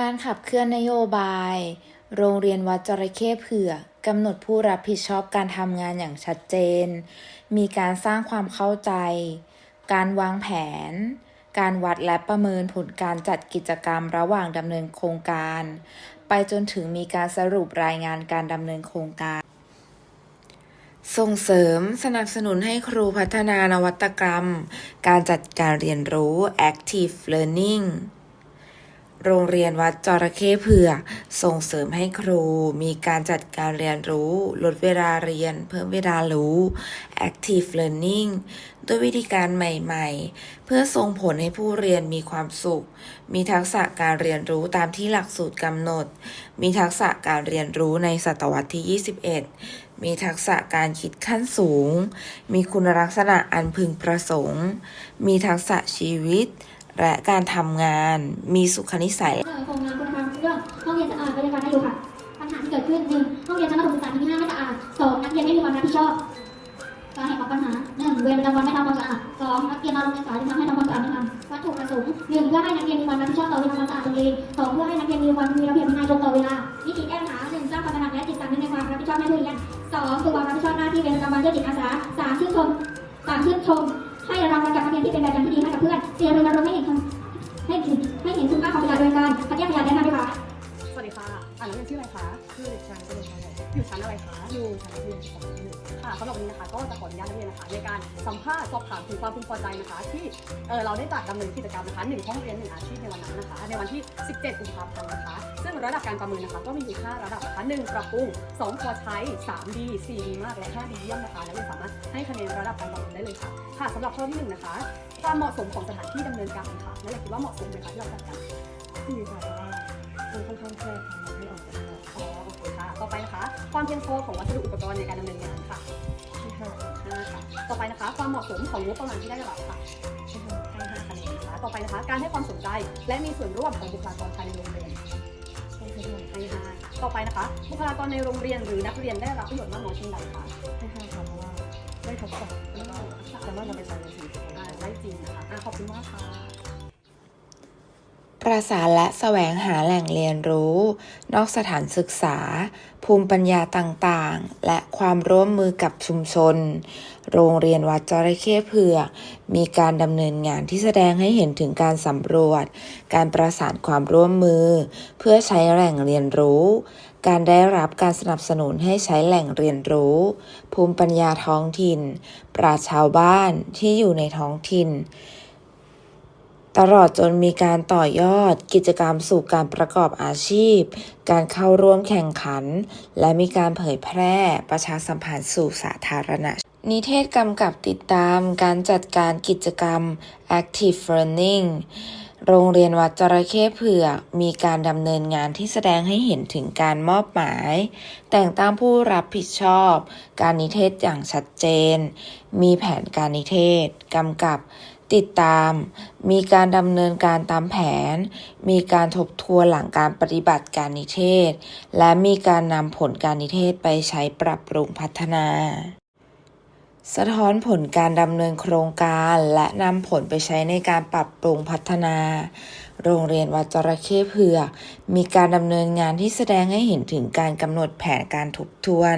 การขับเคลื่อนนโยบาย โรงเรียนวัดจระเข้เผือกกำหนดผู้รับผิดชอบการทำงานอย่างชัดเจน มีการสร้างความเข้าใจ การวางแผน การวัดและประเมินผลการจัดกิจกรรมระหว่างดำเนินโครงการ ไปจนถึงมีการสรุปรายงานการดำเนินโครงการ ส่งเสริมสนับสนุนให้ครูพัฒนานวัตกรรม การจัดการเรียนรู้ active learning โรงเรียนวัดจระเข้เผือกส่งเสริมให้ครู มีการจัดการเรียนรู้ ลดเวลาเรียน เพิ่มเวลารู้ active learning ด้วยวิธีการใหม่ๆ เพื่อส่งผลให้ผู้เรียนมีความสุข มีทักษะการเรียนรู้ตามที่หลักสูตรกำหนด มีทักษะการเรียนรู้ในศตวรรษที่ 21 มีทักษะการคิดขั้นสูง มีคุณลักษณะอันพึงประสงค์ มีทักษะชีวิต และการทำงานมีสุขนิสัยเออโครงงานคุณธรรมเรื่องห้องเรียนสะอาดบรรยากาศน่าอยู่ค่ะ ปัญหาที่เกิดขึ้นหนึ่งห้องเรียนชั้นประถมศึกษาที่ห้าไม่สะอาดสองนักเรียนไม่มีความรับผิดชอบสาเหตุของปัญหาหนึ่งเวรประจำวันไม่ทำความสะอาดสองนักเรียนนอนโรงเรียนสายที่ทำให้ทำความสะอาดไม่ทำวัตถุประสงค์หนึ่งเพื่อให้นักเรียนมีความรับผิดชอบต่อเวลาความสะอาดตัวเองสองเพื่อให้นักเรียนมีความมีระเบียบวินัยตรงต่อเวลาวิธีแก้ปัญหาหนึ่งสร้างความตระหนักและจิตสำนึกในความรับผิดชอบในผู้เรียนสองคือความรับผิดชอบหน้าที่เวรประจำวันด้วยจิตอาสาสามชื่นชมสามชื่นชมให้รางวัลกับนักเรียนที่เป็นแบบอย่างที่ดีให้กับเพื่อนสี่รณรงค์ให้เห็น ชื่อเด็กชายกระโดดชัยอยู่ชั้นอะไรคะอยู่ชั้นเรียนสองหนึ่งค่ะสำหรับวันนี้นะคะ ก็จะขออนุญาตนักเรียนนะคะในการสัมภาษณ์สอบถามถึงความพึงพอใจนะคะ ที่เออเราได้จัดดำเนินกิจกรรมนะคะหนึ่งห้องเรียนหนึ่งอาชีพในวันนั้นนะคะ ในวันที่ 17กุมภาพันธ์นะคะ ซึ่งระดับการประเมินนะคะก็มีอยู่5ระดับนะคะ1ปรับปรุง2พอใช้3ดี4ดีมากและ5ดีเยี่ยมนะคะและยังสามารถให้คะแนนระดับการประเมินได้เลยค่ะค่ะสำหรับข้อที่หนึ่งนะคะความเหมาะสมของสถานที่ดำเนินการค่ะนั่นแหละคิดว่าเหมาะสมไหมคะที่เราจัดกันที่มีค่ะเพราะว่ามันค่อนข้างแคบค่ะเราไม่ออกจาก ห้องอ๋อโอเคค่ะ ต่อไปนะคะ ความเพียงพอของวัสดุอุปกรณ์ในการดำเนินงานค่ะที่ห้าห้าค่ะ ต่อไปนะคะ ความเหมาะสมของงบประมาณที่ได้รับค่ะที่ห้าให้ห้าคะแนนนะคะ ต่อไปนะคะ การให้ความสนใจและมีส่วนร่วมของบุคลากรภายในโรงเรียนใช่ที่ห้ห้าต่อไปนะคะ บุคลากรในโรงเรียนหรือนักเรียนได้รับประโยชน์มากน้อยเพียงใดคะที่ห้าค่ะเพราะว่าได้ทดสอบแล้วก็สามารถนำไปใช้ในชีวิตประจำอ่าวันได้จริงนะคะขอบคุณมากค่ะ ประสานและแสวงหาแหล่งเรียนรู้ นอกสถานศึกษา ภูมิปัญญาต่างๆ และความร่วมมือกับชุมชน โรงเรียนวัดจระเข้เผือกมีการดำเนินงานที่แสดงให้เห็นถึงการสำรวจ การประสานความร่วมมือ เพื่อใช้แหล่งเรียนรู้ การได้รับการสนับสนุนให้ใช้แหล่งเรียนรู้ ภูมิปัญญาท้องถิ่น ปราชชาวบ้านที่อยู่ในท้องถิ่น ตลอดจนมีการต่อยอดกิจกรรมสู่การประกอบอาชีพ การเข้าร่วมแข่งขัน และมีการเผยแพร่ประชาสัมพันธ์สู่สาธารณะ นิเทศกำกับติดตามการจัดการกิจกรรม Active Learning โรงเรียนวัดจระเข้เผือกมีการดำเนินงานที่แสดงให้เห็นถึงการมอบหมาย แต่งตั้งผู้รับผิดชอบ การนิเทศอย่างชัดเจน มีแผนการนิเทศกำกับ ติดตาม มีการดำเนินการตามแผน มีการทบทวนหลังการปฏิบัติการนิเทศ และมีการนำผลการนิเทศไปใช้ปรับปรุงพัฒนา สะท้อนผลการดำเนินโครงการและนำผลไปใช้ในการปรับปรุงพัฒนา โรงเรียนวัดจระเข้เผือกมีการดำเนินงานที่แสดงให้เห็นถึงการกำหนดแผนการทบทวน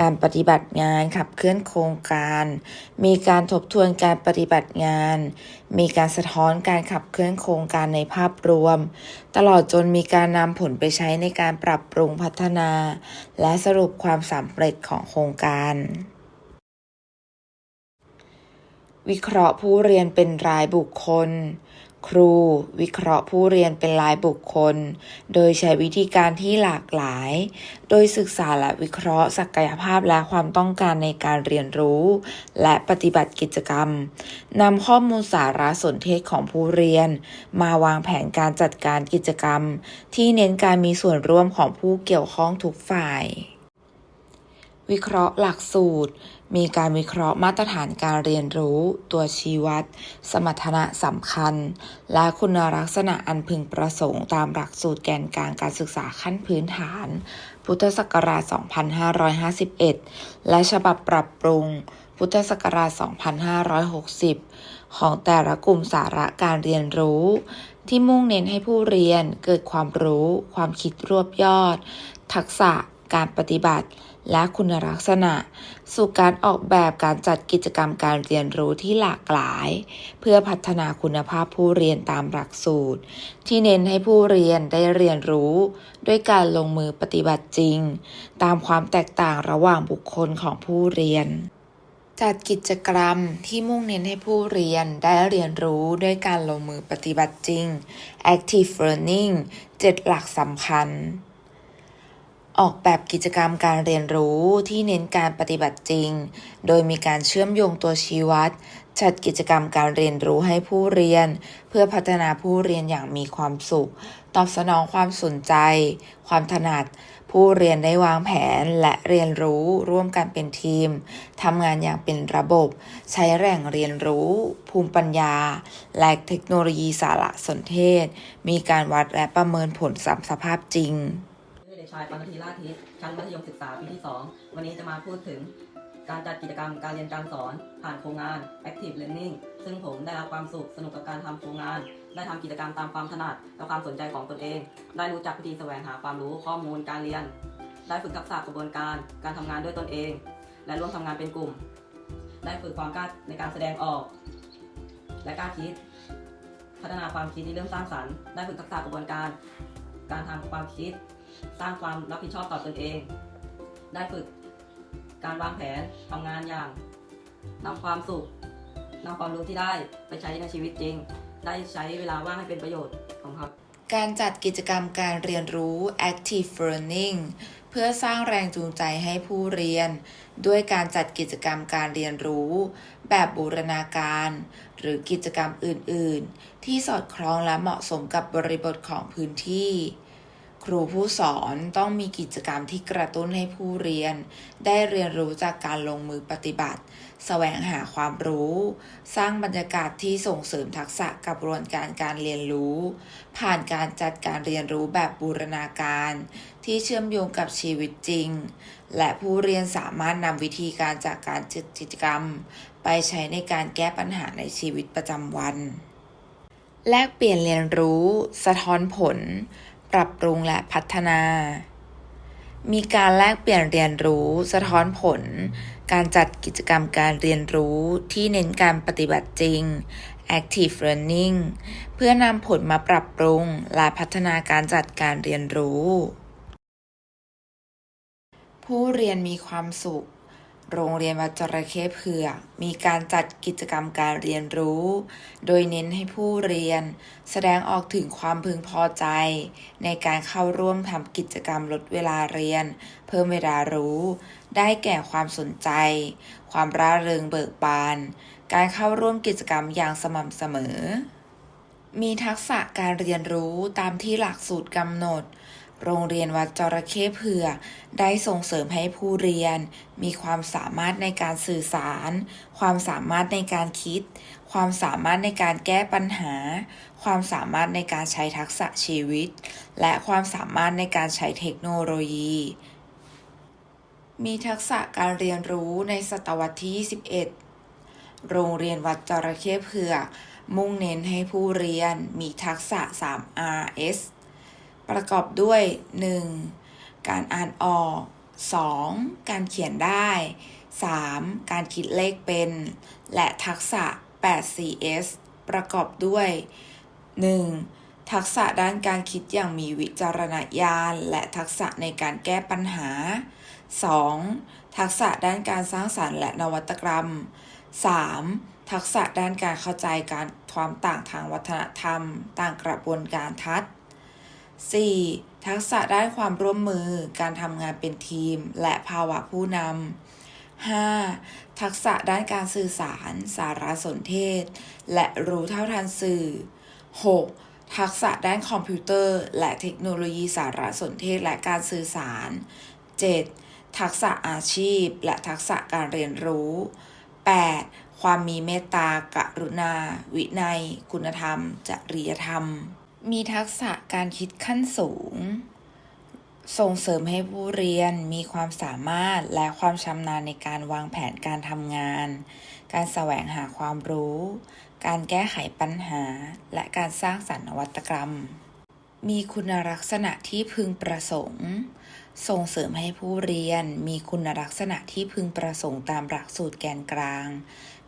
การปฏิบัติงานขับเคลื่อนโครงการ มีการทบทวนการปฏิบัติงาน มีการสะท้อนการขับเคลื่อนโครงการในภาพรวม ตลอดจนมีการนำผลไปใช้ในการปรับปรุงพัฒนา และสรุปความสำเร็จของโครงการวิเคราะห์ผู้เรียนเป็นรายบุคคล ครู วิเคราะห์ผู้เรียนเป็นรายบุคคล โดยใช้วิธีการที่หลากหลาย โดยศึกษาและวิเคราะห์ศักยภาพและความต้องการในการเรียนรู้ และปฏิบัติกิจกรรมนำข้อมูลสารสนเทศของผู้เรียน มาวางแผนการจัดการกิจกรรม ที่เน้นการมีส่วนร่วมของผู้เกี่ยวข้องทุกฝ่าย วิเคราะห์หลักสูตร มีการวิเคราะห์มาตรฐานการเรียนรู้ ตัวชี้วัด สมรรถนะสำคัญ และคุณลักษณะอันพึงประสงค์ตามหลักสูตรแกนกลางการศึกษาขั้นพื้นฐาน พุทธศักราช 2551 และฉบับปรับปรุง พุทธศักราช 2560 ของแต่ละกลุ่มสาระการเรียนรู้ ที่มุ่งเน้นให้ผู้เรียนเกิดความรู้ ความคิดรวบยอด ทักษะการปฏิบัติ และคุณลักษณะ สู่การออกแบบการจัดกิจกรรมการเรียนรู้ที่หลากหลาย เพื่อพัฒนาคุณภาพผู้เรียนตามหลักสูตร ที่เน้นให้ผู้เรียนได้เรียนรู้ ด้วยการลงมือปฏิบัติจริง ตามความแตกต่างระหว่างบุคคลของผู้เรียนจัดกิจกรรมที่มุ่งเน้นให้ผู้เรียนได้เรียนรู้ด้วยการลงมือปฏิบัติจริง active learning 7 หลักสำคัญ ออกแบบกิจกรรมการเรียนรู้ที่เน้นการปฏิบัติจริง โดยมีการเชื่อมโยงตัวชี้วัด จัดกิจกรรมการเรียนรู้ให้ผู้เรียน เพื่อพัฒนาผู้เรียนอย่างมีความสุข ตอบสนองความสนใจ ความถนัด ผู้เรียนได้วางแผนและเรียนรู้ร่วมกันเป็นทีม ทำงานอย่างเป็นระบบ ใช้แหล่งเรียนรู้ ภูมิปัญญา และเทคโนโลยีสารสนเทศ มีการวัดและประเมินผลสัมสภาพจริง ชายปานธีราชทิศชั้นมัธยมศึกษาปีที่ 2 วันนี้จะมาพูดถึงการจัดกิจกรรมการเรียนการสอน ผ่านโครงงาน Active Learning ซึ่งผมได้รับความสุขสนุกกับการทำโครงงาน ได้ทำกิจกรรมตามความถนัดและความสนใจของตนเอง ได้รู้จักวิธีแสวงหาความรู้ข้อมูลการเรียน ได้ฝึกทักษะกระบวนการ การทำงานด้วยตนเอง และร่วมทำงานเป็นกลุ่ม ได้ฝึกความกล้าในการแสดงออก และกล้าคิด พัฒนาความคิดที่เริ่มสร้างสรรค์ ได้ฝึกทักษะกระบวนการ การทำความคิด สร้างความรับผิดชอบต่อตนเอง ได้ฝึกการวางแผนทำงานอย่างนำความสุขนำความรู้ที่ได้ไปใช้ในชีวิตจริง ได้ใช้เวลาว่างให้เป็นประโยชน์ของครับการจัดกิจกรรมการเรียนรู้ active learning เพื่อสร้างแรงจูงใจให้ผู้เรียน ด้วยการจัดกิจกรรมการเรียนรู้ แบบบูรณาการ หรือกิจกรรมอื่น ๆ ที่สอดคล้องและเหมาะสมกับบริบทของพื้นที่ ครูผู้สอนต้องมีกิจกรรมที่กระตุ้นให้ผู้เรียน ได้เรียนรู้จากการลงมือปฏิบัติแสวงหาความรู้ สร้างบรรยากาศที่ส่งเสริมทักษะกระบวนการการเรียนรู้ ผ่านการจัดการเรียนรู้แบบบูรณาการ ที่เชื่อมโยงกับชีวิตจริง และผู้เรียนสามารถนำวิธีการจากการจัดกิจกรรม ไปใช้ในการแก้ปัญหาในชีวิตประจำวัน แลกเปลี่ยนเรียนรู้ สะท้อนผล ปรับปรุงและพัฒนา มีการแลกเปลี่ยนเรียนรู้ สะท้อนผล การจัดกิจกรรมการเรียนรู้ที่เน้นการปฏิบัติจริง active learning เพื่อนำผลมาปรับปรุง และพัฒนาการจัดการเรียนรู้ ผู้เรียนมีความสุข โรงเรียนวัดจระเข้เผือกมีการจัดกิจกรรมการเรียนรู้ โดยเน้นให้ผู้เรียน แสดงออกถึงความพึงพอใจ ในการเข้าร่วมทำกิจกรรมลดเวลาเรียน เพิ่มเวลารู้ ได้แก่ความสนใจ ความร่าเริงเบิกบาน การเข้าร่วมกิจกรรมอย่างสม่ำเสมอ มีทักษะการเรียนรู้ตามที่หลักสูตรกำหนด โรงเรียนวัดจระเข้เผือกได้ส่งเสริมให้ผู้เรียน มีความสามารถในการสื่อสาร ความสามารถในการคิด ความสามารถในการแก้ปัญหา ความสามารถในการใช้ทักษะชีวิต และความสามารถในการใช้เทคโนโลยี มีทักษะการเรียนรู้ในศตวรรษที่ 21 โรงเรียนวัดจระเข้เผือกมุ่งเน้นให้ผู้เรียนมีทักษะ 3 RS ประกอบด้วย 1. การอ่านออก 2. การเขียนได้ 3. การคิดเลขเป็น และทักษะ 8 CS ประกอบด้วย 1. ทักษะด้านการคิดอย่างมีวิจารณญาณ และทักษะในการแก้ปัญหา 2. ทักษะด้านการสร้างสรรค์และนวัตกรรม 3. ทักษะด้านการเข้าใจการความต่างทางวัฒนธรรม ต่างกระบวนการทัศน์ 4. ทักษะด้านความร่วมมือ การทำงานเป็นทีม และภาวะผู้นำ 5. ทักษะด้านการสื่อสาร สารสนเทศ และรู้เท่าทันสื่อ 6. ทักษะด้านคอมพิวเตอร์ และเทคโนโลยีสารสนเทศและการสื่อสาร 7. ทักษะอาชีพ และทักษะการเรียนรู้ 8. ความมีเมตตากรุณา วินัย คุณธรรม จริยธรรม มีทักษะการคิดขั้นสูง ส่งเสริมให้ผู้เรียนมีความสามารถและความชำนาญในการวางแผนการทำงาน การแสวงหาความรู้ การแก้ไขปัญหา และการสร้างสรรค์นวัตกรรม มีคุณลักษณะที่พึงประสงค์ ส่งเสริมให้ผู้เรียนมีคุณลักษณะที่พึงประสงค์ตามหลักสูตรแกนกลาง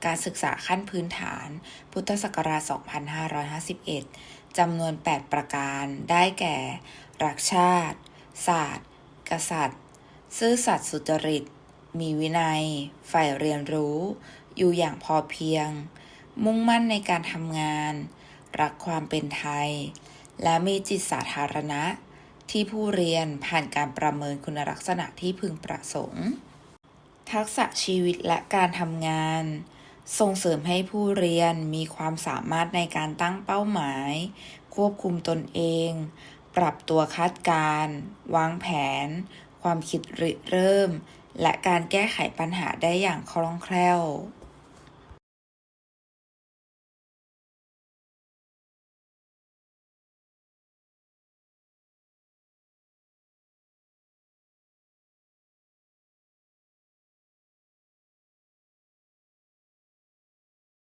การศึกษาขั้นพื้นฐาน พุทธศักราช 2551 จำนวน 8 ประการ ได้แก่ รักชาติ ศาสตร์ กษัตริย์ ซื่อสัตย์สุจริต มีวินัยใฝ่เรียนรู้ อยู่อย่างพอเพียง มุ่งมั่นในการทำงาน รักความเป็นไทย และมีจิตสาธารณะที่ผู้เรียนผ่านการประเมินคุณลักษณะที่พึงประสงค์ ทักษะชีวิตและการทำงาน ส่งเสริมให้ผู้เรียนมีความสามารถในการตั้งเป้าหมาย ควบคุมตนเอง ปรับตัวคาดการ์วางแผน ความคิดริเริ่ม และการแก้ไขปัญหาได้อย่างคล่องแคล่ว